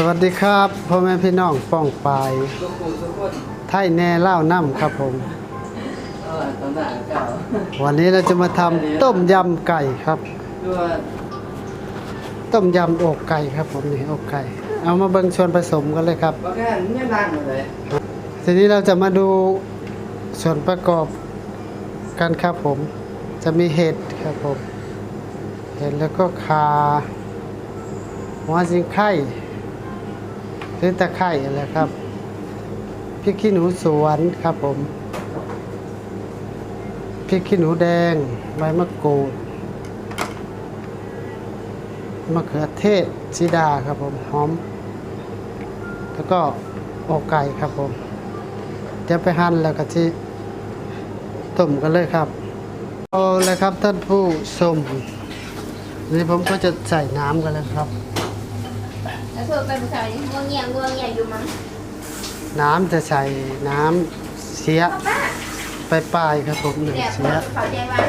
สวัสดีครับพ่อแม่พี่น้องป้องปายลูกปู่ทุกคนไทยแน่เล่าน้ำครับผม วันนี้เราจะมาทำต้มยำไก่ครับ ต้มยำอกไก่ครับผมนี่อกไก่ เอามาเบิ่งส่วนผสมกันเลยครับทีนี้เราจะมาดูส่วนประกอบกันครับผม จะมีเห็ดครับผม เห็ดแล้วก็คาหัวสิงไข่ หรือตะไคร่อะไรครับพริกขี้หนูสวนครับผมพริกขี้หนูแดงใบมะกรูดมะเขือเทศซีดาครับผมหอม แล้วก็อกไก่ครับผมจะไปหั่นแล้วก็ที่ต้มกันเลยครับเอาเลยครับท่านผู้ชมนี่ผมก็จะใส่น้ำกันแล้วครับ แล้วเธอไปภาษาอย่างง่วงเงียง่วงเงียอยู่มั้งน้ำจะใส่น้ำเสียป้าไปปลายๆครับผมหนึ่งเนี่ยเสียเขาใจว่า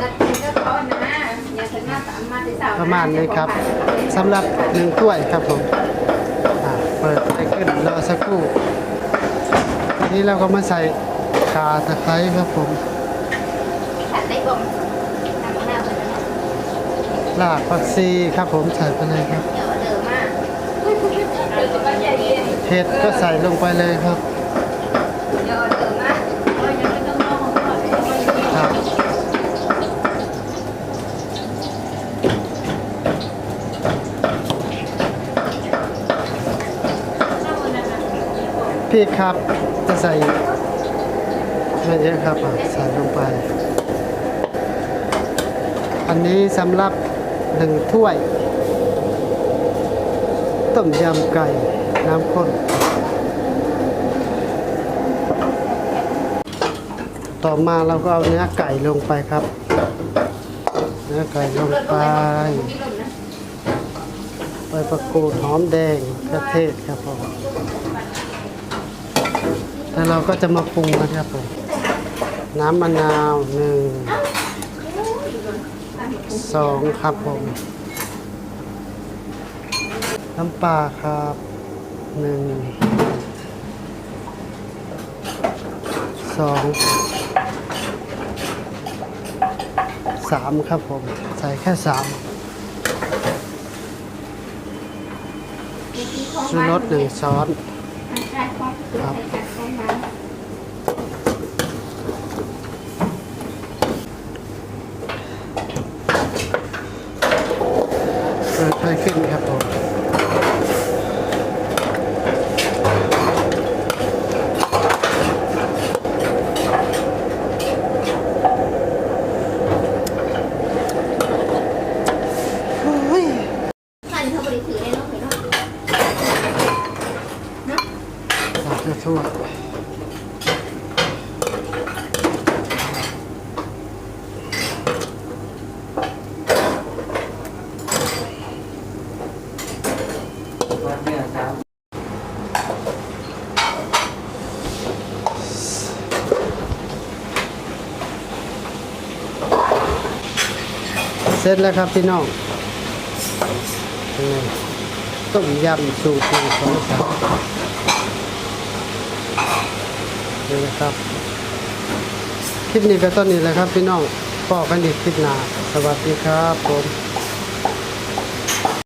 นัดกินก็เขานะอย่าถึงหน้าสามมาที่สาวประมาณนี้ครับสำหรับหนึ่งถ้วยครับผมอ่าเปิดไปขึ้นรอสักครู่ทีนี้เราก็มาใส่ข่าตะไคร้ครับผมขัดได้บ่มทำหน้าเหมือนกันรากผักชีครับผมใส่ไปเลยครับ เห็ดก็ใส่ลงไปเลยครับครับพี่ครับจะใส่ไม่เยอะครับอะใส่ลงไป อันนี้สำหรับหนึ่งถ้วย ต้มยำไก่ น้ำข้น ต่อมาเราก็เอาเนื้อไก่ลงไปครับ เนื้อไก่ลงไปมีลมนะใบประกูดหอมแดงกระเทศครับผมแล้วเราก็จะมาปรุงกันครับผมน้ำมะนาวหนึ่งสองครับผม น้ำปลาครับหนึ่งสองสามครับผม ใส่แค่สามชูรสหนึ่งช้อนครับเปิดไฟขึ้นครับผม ขันเขา บริถือได้เนาะเห็นเนาะตักให้ทั่ววัดเนี่ยครับเสร็จแล้วครับพี่น้อง ต้มยำสูตรหนึ่งสองสามนี่นะครับ คลิปนี้ก็ต้นนี้แหละครับพี่น้องพ่อกันดีคลิปหน้าสวัสดีครับผม